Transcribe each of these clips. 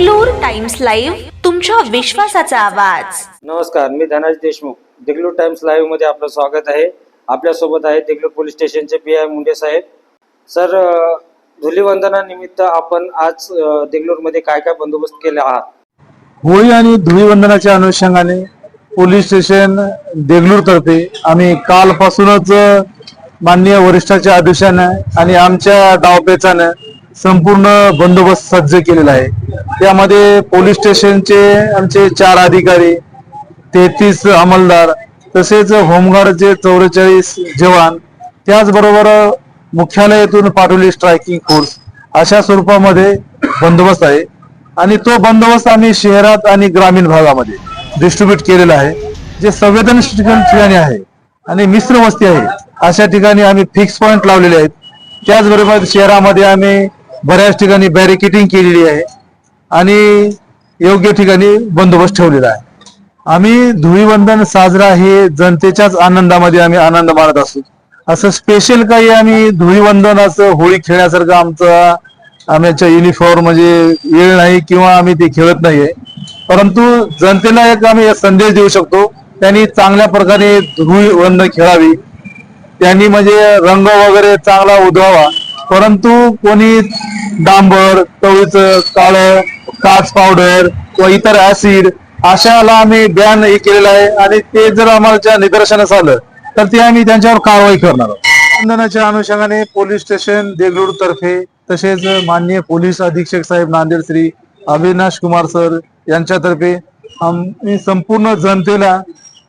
Deglur times live तुमच्या विश्वासाचा आवाज. नमस्कार मी धनाज देशमुख. देगलूर टाइम्स लाईव्हमध्ये आपलं स्वागत आहे. आपल्यासोबत आहे देगलूर पोलीस स्टेशनचे पी आय मुंडे साहेब. सर अ, धुलिवंदनानिमित्त आपण आज अ, देगलूरमध्ये काय काय बंदोबस्त केले आहात? होळी आणि धुळीवंदनाच्या अनुषंगाने पोलीस स्टेशन देगलूर तर्फे आम्ही कालपासूनच माननीय वरिष्ठाच्या आदेशानं आणि आमच्या डावपेचानं संपूर्ण बंदोबस्त सज्ज केलेला आहे. त्यामध्ये पोलीस स्टेशनचे आमचे चार अधिकारी तेहतीस अंमलदार तसेच होमगार्डचे चौवेचाळीस जवान त्याचबरोबर मुख्यालयातून पाठवली स्ट्रायकिंग फोर्स अशा स्वरूपामध्ये बंदोबस्त आहे. आणि तो बंदोबस्त आम्ही शहरात आणि ग्रामीण भागामध्ये डिस्ट्रीब्यूट केलेला आहे. जे संवेदनशील ठिकाणी आहे आणि मिश्र वस्ती आहे अशा ठिकाणी आम्ही फिक्स पॉईंट लावलेले आहेत. त्याचबरोबर शहरामध्ये आम्ही बऱ्याच ठिकाणी बॅरिकेटिंग केलेली आहे आणि योग्य ठिकाणी बंदोबस्त ठेवलेला आहे. आम्ही धुळीवंदन साजरा हे जनतेच्याच आनंदामध्ये आम्ही आनंद मानत असू. असं स्पेशल काही आम्ही धुळीवंदन असं होळी खेळण्यासारखं आमचा आमच्या युनिफॉर्म म्हणजे येळ नाही किंवा आम्ही ते खेळत नाहीये. परंतु जनतेला एक आम्ही संदेश देऊ शकतो त्यांनी चांगल्या प्रकारे धुळीवंदन खेळावी. त्यांनी म्हणजे रंग वगैरे चांगला उधळावा. परंतु कोणी डांबर तवळीचं काळ काच पावडर किंवा इतर ऍसिड अशाला आम्ही बॅन हे केलेलं आहे आणि ते जर आम्हाला निदर्शनास आलं तर ते आम्ही त्यांच्यावर कारवाई करणार आहोत. अनुषंगाने पोलीस स्टेशन देगलूर तर्फे तसेच माननीय पोलीस अधीक्षक साहेब नांदेड श्री अविनाश कुमार सर यांच्यातर्फे आम्ही संपूर्ण जनतेला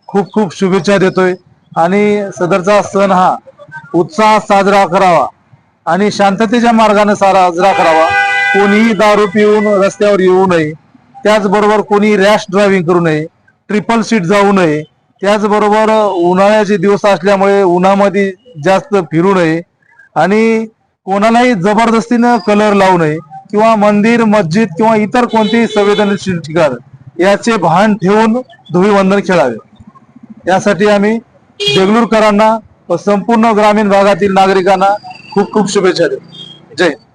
खूप खूप शुभेच्छा देतोय. आणि सदरचा सण हा उत्साहात साजरा करावा. आणि शांततेच्या मार्गाने साजरा करावा. कोणीही दारू पिऊन रस्त्यावर येऊ नये. त्याचबरोबर कोणी रॅश ड्रायव्हिंग करू नये. ट्रिपल सीट जाऊ नये. त्याचबरोबर उन्हाळ्याचे दिवस असल्यामुळे उन्हामध्ये जास्त फिरू नये. आणि कोणालाही जबरदस्तीनं कलर लावू नये किंवा मंदिर मस्जिद किंवा इतर कोणतेही संवेदनशील ठिकाण याचे भान ठेवून धुळीवंदन खेळावे. यासाठी आम्ही देगलूरकरांना व संपूर्ण ग्रामीण भागातील नागरिकांना खूप खूप शुभेच्छा देतो जय हिंद.